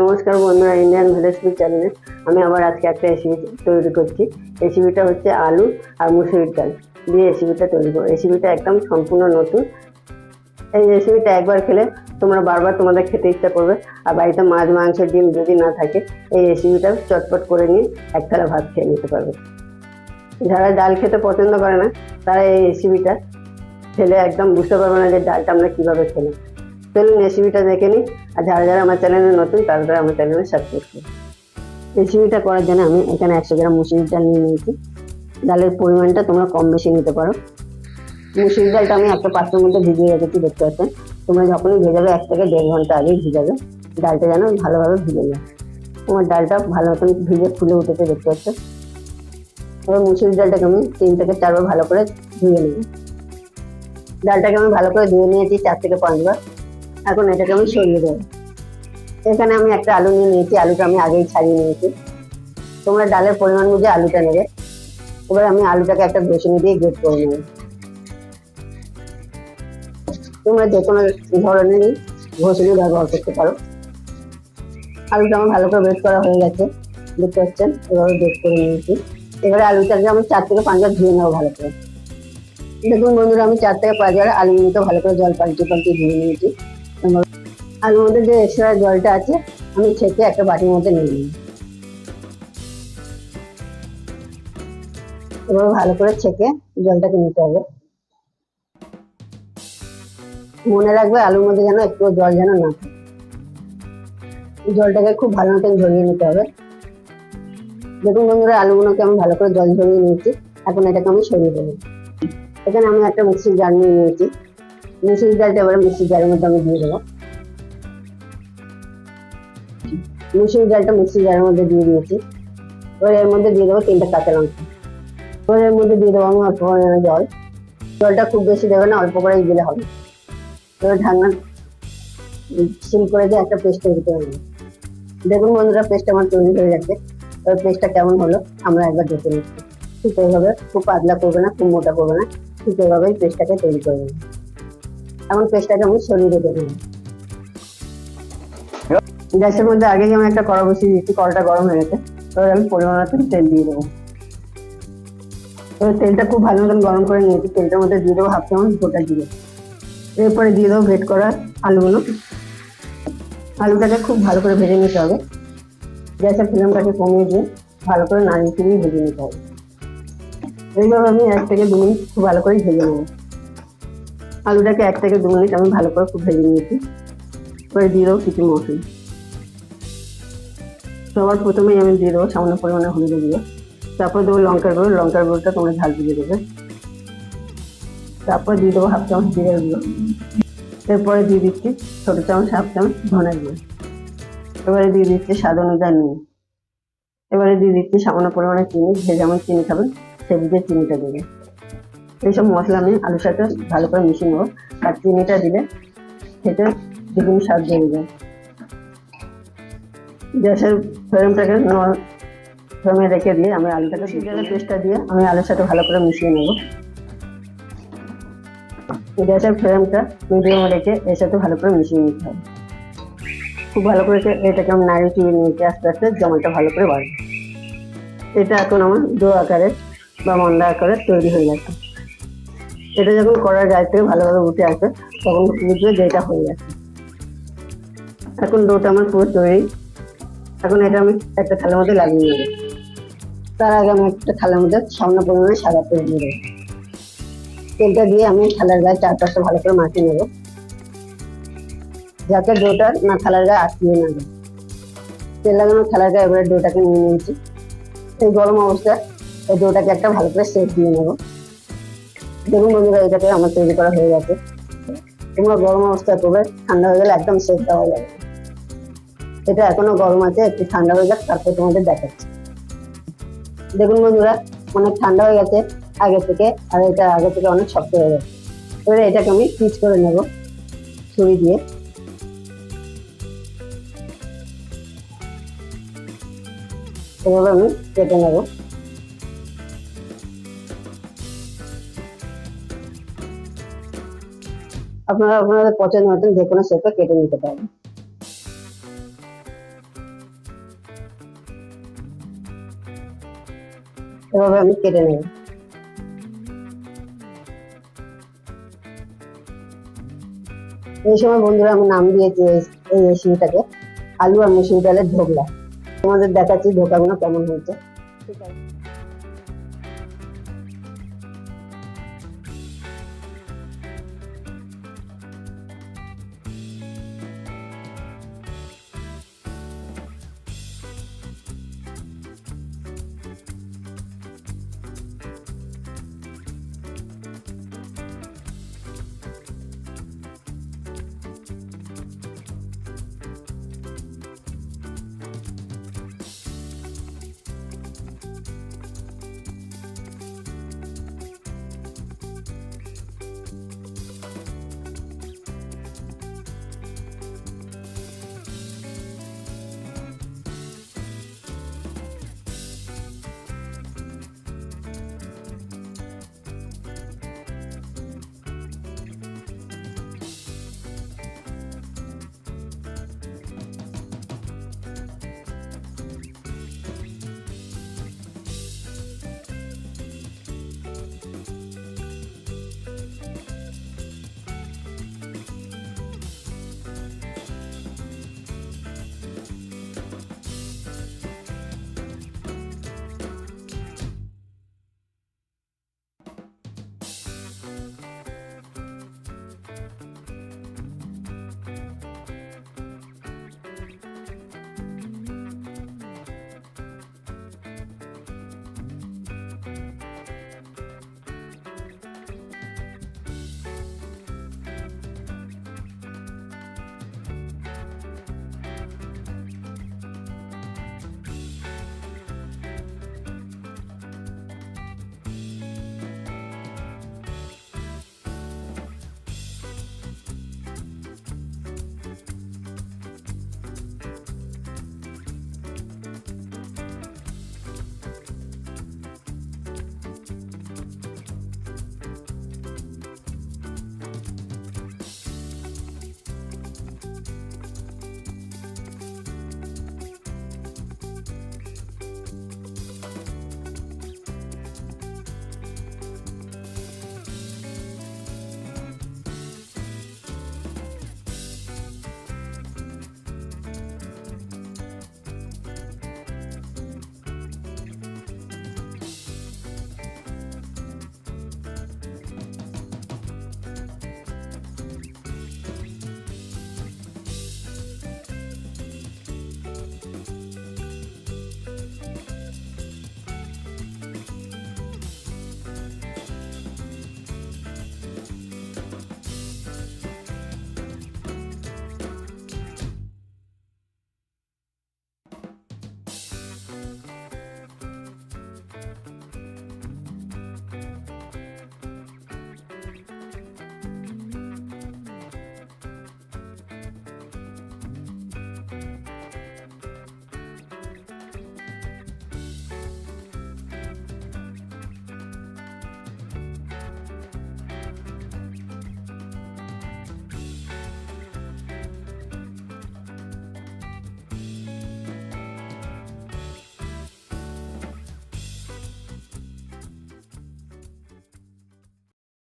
নমস্কার বন্ধুরা Indian food চ্যানেলে আমি আবার আজকে একটা রেসিপি তৈরি করছি। রেসিপিটা হচ্ছে আলু আর মুসুরির ডাল দিয়ে রেসিপিটা তৈরি করো রেসিপিটা একদম সম্পূর্ণ নতুন। এই রেসিপিটা একবার খেলে তোমরা বারবার তোমাদের খেতে ইচ্ছা করবে। আর বাড়িতে মাছ, মাংস, ডিম যদি না থাকে, এই রেসিপিটা চটপট করে নিয়ে এক থালা ভাত খেয়ে নিতে পারবে। যারা ডাল খেতে পছন্দ করে না, তারা এই রেসিপিটা খেলে একদম বুঝতে পারবে না যে ডালটা আমরা কীভাবে খেলাম। চলুন রেসিপিটা দেখে নিই। আর যারা যারা আমার চ্যানেলে নতুন, তারা তারা আমার চ্যানেলে সাবস্ক্রাইব করুন। রেসিপিটা করার জন্য আমি এখানে একশো গ্রাম মুসুরির ডাল নিয়ে নিয়েছি। ডালের পরিমাণটা তোমরা কম বেশি নিতে পারো। মুসুরির ডালটা আমি একটা পাত্রের মধ্যে ভিজিয়ে রেখেছি, দেখতে পাচ্ছেন তোমরা যখনই ভেজাবে, এক থেকে দেড় ঘণ্টা আগেই ভিজাবে। ডালটা যেন ভালোভাবে ভিজে যায়। তোমার ডালটা ভালো মতন ভিজে ফুলে উঠেছে, দেখতে পাচ্ছ? এবার মুসুরির ডালটাকে আমি তিন থেকে চারবার ভালো করে ধুয়ে নেব। ডালটাকে আমি ভালো করে ধুয়ে নিয়েছি চার থেকে পাঁচবার। এখন এটাকে আমি সরিয়ে দেবো। এখানে আমি একটা আলু নিয়ে নিয়েছি, আলুটা আমি আগেই ছাড়িয়ে নিয়েছি। তোমরা ডালের পরিমাণ বুঝে আলুটা নেবে। এবার আমি আলুটাকে একটা বেসনে দিয়ে গ্রেট করে নেব। তোমরা যে কোনো ধরনেরই ঘষণি ব্যবহার করতে পারো। আলুটা আমার ভালো করে বেট করা হয়ে গেছে। দেখতে পাচ্ছেন? এভাবে বেট করে নিয়েছি। এবারে আলুটাকে আমি চার থেকে পাঁচবার ধুয়ে নেব ভালো করে। দেখুন বন্ধুরা, আমি চার থেকে পাঁচবার আলু নিতে ভালো করে জল পাল্টে পাল্টে ধুয়ে নিয়েছি। এবার আলুর মধ্যে যে এক্সট্রা জলটা আছে, আমি ছেঁকে একটা বাটির মধ্যে নিয়ে নিই। এবার ভালো করে ছেঁকে জলটাকে নিতে হবে। মনে রাখবে আলুর মধ্যে যেন একটু জল যেন না জলটাকে খুব ভালো মতন ঝরিয়ে নিতে হবে। দেখুন বন্ধুরা, আলুগুলোকে আমি ভালো করে জল ঝরিয়ে নিয়েছি। এখন এটাকে আমি সরিয়ে দেবো। এখানে আমি একটা মিক্সির জার নিয়ে নিয়েছি। মিক্সির জারটা এবারে মিক্সির জারের মধ্যে আমি দিয়ে দেবো। মিক্সির জারটা মিক্সির জারের মধ্যে দিয়ে দিয়েছি। এবার এর মধ্যে দিয়ে দেবো তিনটা কাঁচা লঙ্কা। এবার এর মধ্যে দিয়ে দেবো আমি অল্প পরিমাণে জল। জলটা খুব বেশি দেবে না, অল্প করেই দিলে হবে। এবার ঢাকনা সিল করে দিয়ে একটা পেস্ট তৈরি করে নেব। দেখুন বন্ধুরা, পেস্ট আমার তৈরি হয়ে গেছে। এবার পেস্টটা কেমন হলো আমরা একবার দেখে নিচ্ছি। ঠিক এইভাবে খুব পাতলা করবে না, খুব মোটা করবে না। ঠিক এইভাবেই পেস্টটাকে তৈরি করে নেব। এখন পেস্টটাকে আমি সরিয়ে রেখে গ্যাসের মধ্যে আগেই যেমন একটা কড়া বসিয়ে দিচ্ছি কড়াটা গরম হয়ে গেছে। এবার আমি পরিমাণ মতন তেল দিয়ে দেবো। তেলটা খুব ভালো মতন গরম করে নিয়েছি, তেলটার মধ্যে দিয়ে দেবো হাফ চামচ গোটা জিরে। এরপরে দিয়ে দেবো ভেট করা আলুগুলো। আলুটাকে খুব ভালো করে ভেজে নিতে হবে। গ্যাসের ফ্লেমটাকে কমিয়ে দিয়ে ভালো করে নাড়িয়ে ফিরিয়ে ভেজে নিতে হবে। এইভাবে আমি এক থেকে দু মিনিট খুব ভালো করে ভেজে নেব। আলুটাকে এক থেকে দু মিনিট আমি ভালো করে খুব ভেজে নিয়েছি। এবারে দিয়ে দেবো কিছু মশলা সবার প্রথমেই আমি দিয়ে দেবো সামান্য পরিমাণে হলুদ দিয়ে তারপর দেবো লঙ্কার গুঁড়ো, লঙ্কার গুঁড়োটা তোমরা ঝাল দিয়ে দেবে। তারপর দিয়ে দেবো হাফ চামচ জিরের গুঁড়ো। এরপরে দিয়ে দিচ্ছি ছোটো চামচ, হাফ চামচ ধনে গুঁড়ো। এবারে দিয়ে দিচ্ছি স্বাদ অনুযায়ী নুন। এবারে দিয়ে দিচ্ছি সামান্য পরিমাণে চিনি, যে যেমন চিনি খাবেন সে বুঝে চিনিটা দেবে। এইসব মশলা আমি আলুর সাথে ভালো করে মিশিয়ে নেব। আর চিনিটা দিলে খেতে দ্বিগুণ স্বাদ বেড়ে যায় গ্যাসের ফ্লেমটাকে ফ্লেমে রেখে দিয়ে আমি আলুটাকে পেস্টটা দিয়ে আমি আলুর সাথে ভালো করে মিশিয়ে নেব। গ্যাসের ফ্লেমটা মিডিয়ামে রেখে এর সাথে ভালো করে মিশিয়ে নিতে হবে। খুব ভালো করে এটাকে আমি নাড়িয়ে চুড়িয়ে নিয়েছি আস্তে আস্তে জমাটা ভালো করে বাড়বে। এটা এখন আমার দো আকারে বা মন্দা আকারে তৈরি হয়ে গেছে। এটা যখন কড়ার গায়ে থেকে ভালোভাবে উঠে আসে, তখন বুঝবে যে এটা হয়ে গেছে। এখন ডোটা আমার পুরো তৈরি। এখন এটা আমি একটা থালার মধ্যে লাগিয়ে নেব। তার আগে আমি একটা থালার মধ্যে সামান্য পরিমাণে সাদা তেল দিয়ে দেবো। তেলটা দিয়ে আমি থালার গায়ে চার পাঁচটা ভালো করে মাখিয়ে নেব। যাতে ডোটা না থালার গায়ে আটকিয়ে না যায়। তেল লাগানো থালার গায়ে এবারে ডোটাকে নিয়ে নিয়েছি। এই গরম অবস্থায় এই ডোটাকে একটা ভালো করে সেট দিয়ে নেব। দেখুন বন্ধুরা এটাকে আমার তৈরি করা হয়ে গেছে। তোমরা গরম অবস্থায় করবে ঠান্ডা হয়ে গেলে একদম সেট দেওয়া যাবে। এটা এখনও গরম আছে, একটু ঠান্ডা হয়ে যাক, তারপর তোমাদের দেখাচ্ছি। দেখুন বন্ধুরা, অনেক ঠান্ডা হয়ে গেছে, আগে থেকে, আর এটা আগে থেকে অনেক শক্ত হয়ে গেছে। এবারে এটাকে আমি পিচ করে নেব, ছুরি দিয়ে। এভাবে আমি কেটে নেব। আপনারা আপনাদের পছন্দ মতন যে কোনো শেপে কেটে নিতে পারেন। এভাবে আমি কেটে নেব। এই সময় বন্ধুরা আমি নাম দিয়েছি এই মেশিনটাকে। আলু আর মুসুর ডালের ঢোকলা। তোমাদের দেখাচ্ছি ঢোকাগুলো কেমন হয়েছে। ঠিক আছে।